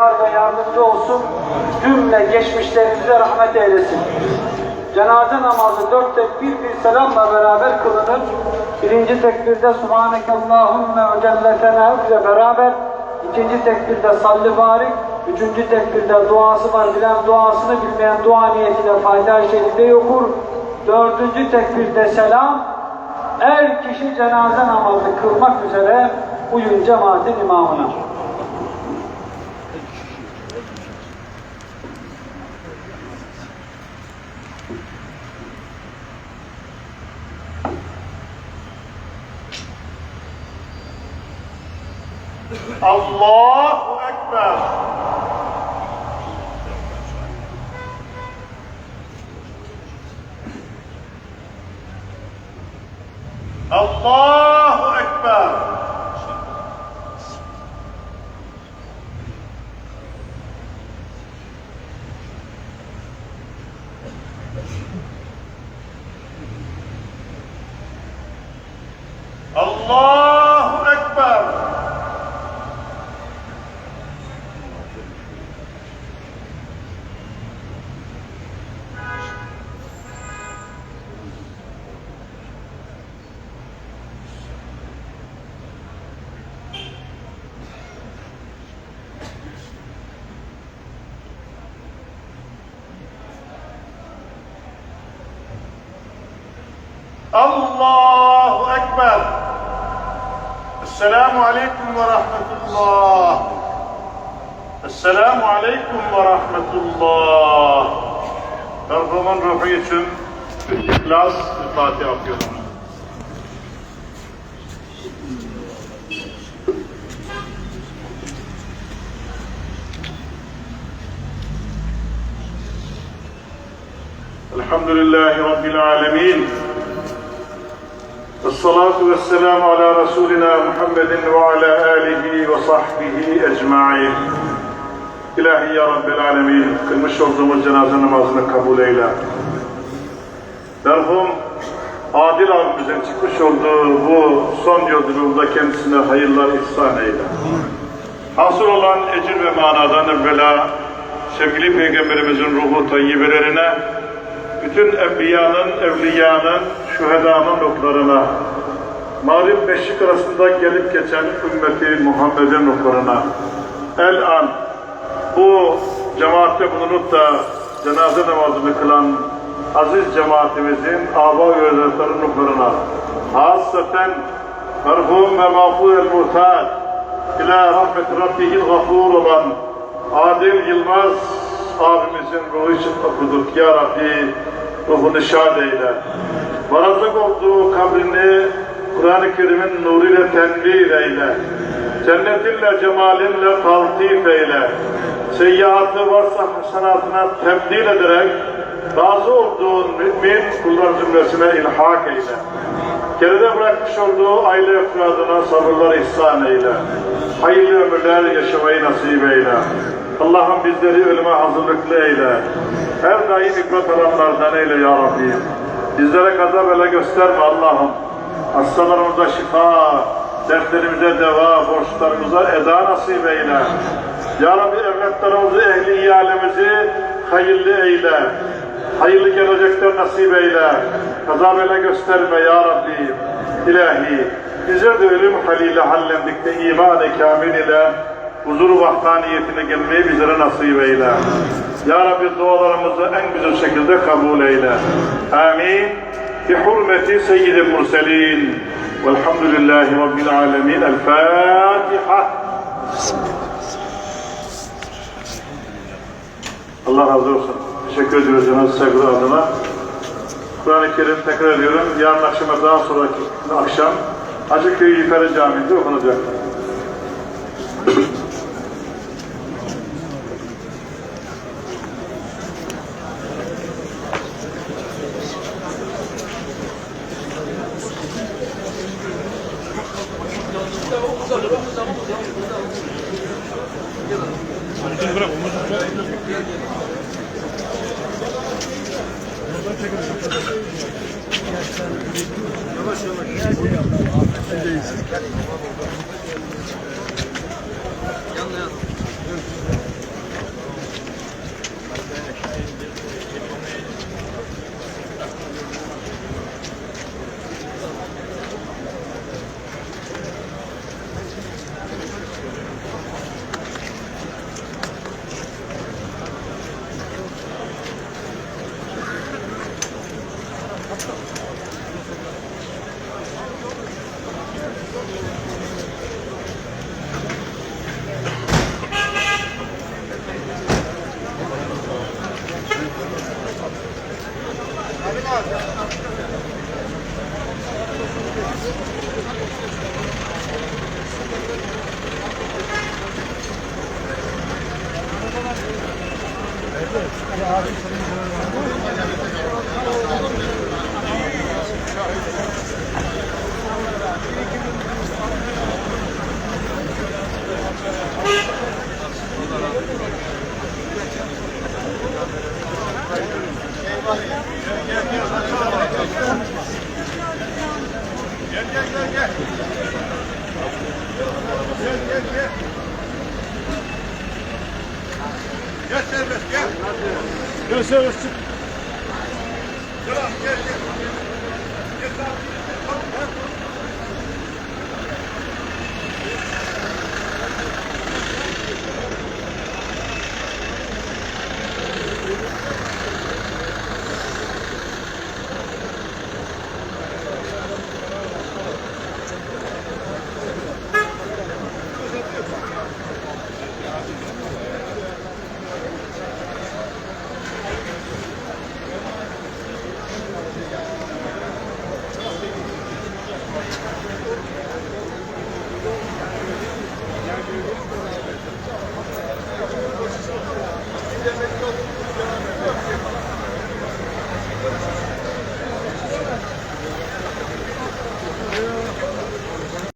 ve yardımcı olsun. Cümle geçmişlerimize rahmet eylesin. Cenaze namazı dört tekbir bir selamla beraber kılınır. Birinci tekbirde Subhaneke Allahümme ve Celle Senâhük ile beraber. ikinci tekbirde salli barik. Üçüncü tekbirde duası var. Bilen duasını bilmeyen dua niyetiyle Fatiha-i Şerife'yi okur. Dördüncü tekbirde selam. Er kişi cenaze namazı kılmak üzere uyun cemaatin imamına. Allahu Ekber. Allahu الباب السلام عليكم ورحمة الله السلام عليكم ورحمة الله Performan ruhu için İhlas ve Fatiha الحمد لله رب العالمين. Esselatu vesselamu ala Resulina Muhammedin ve ala alihi ve sahbihi ecma'in. İlahi ya Rabbel alemin, kılmış olduğumuz cenaze namazını kabul eyle. Merhum Adil abimizin çıkmış olduğu bu son yolculuğunda kendisine hayırlar ihsan eyle. Hasıl olan ecir ve manadan evvela sevgili Peygamberimizin ruhu tayyibelerine, bütün enbiyanın, evliyanın, şühedanın ruhlarına, mağrib beşik arasında gelip geçen ümmeti Muhammed'in ruhlarına, el an bu cemaatte bulunup da cenaze namazını kılan aziz cemaatimizin aba ve öğretmenlerin ruhlarına, hasaten merhum ve mağfur el muhtar, ila rahmet rabbihil gafur olan Adil Yılmaz abimizin ruhu için okuduk. Ya Rabbi ruhunu şad eyle. Varazlık olduğu kabrini Kur'an-ı Kerim'in nuruyla tenvir eyle. Cennetinle, cemalinle taltif eyle. Seyyiatı varsa hasenatına tebdil ederek razı olduğun mümin kullar cümlesine ilhak eyle. Geride bırakmış olduğu aile efradına sabırlar ihsan eyle. Hayırlı ömürler yaşamayı nasip eyle. Allah'ım bizleri ölüme hazırlıklı eyle. Her daim ibret alanlardan eyle ya Rabbi. Bizlere kaza bela gösterme Allah'ım. Hastalarımıza şifa, dertlerimize deva, borçlarımıza eda nasip eyle. Ya Rabbi evlatlarımızı, ehli iyalemizi hayırlı eyle. Hayırlı gelecekler nasip eyle. Kaza bela gösterme ya Rabbi. İlahi. Bizler de ölüm haliyle hallendik de iman-ı kamil ile huzur vahdaniyetine gelmeyi bizlere nasip eyle. Ya Rabbi dualarımızı en güzel şekilde kabul eyle. Amin. Bi hurmeti seyyidil murselin. Velhamdülillahi Rabbil alemin. El Fatiha. Allah razı olsun. Teşekkür ediyoruz Cenab-ı Saygılı adına. Kur'an-ı Kerim tekrar ediyorum. Yarın akşama daha sonraki akşam Hacıköy Yukarı Camii'nde okunacak. Gel gel gel gel. Gel gel gel. Gel serbest gel. Gel serbest çık. Gel gel gel.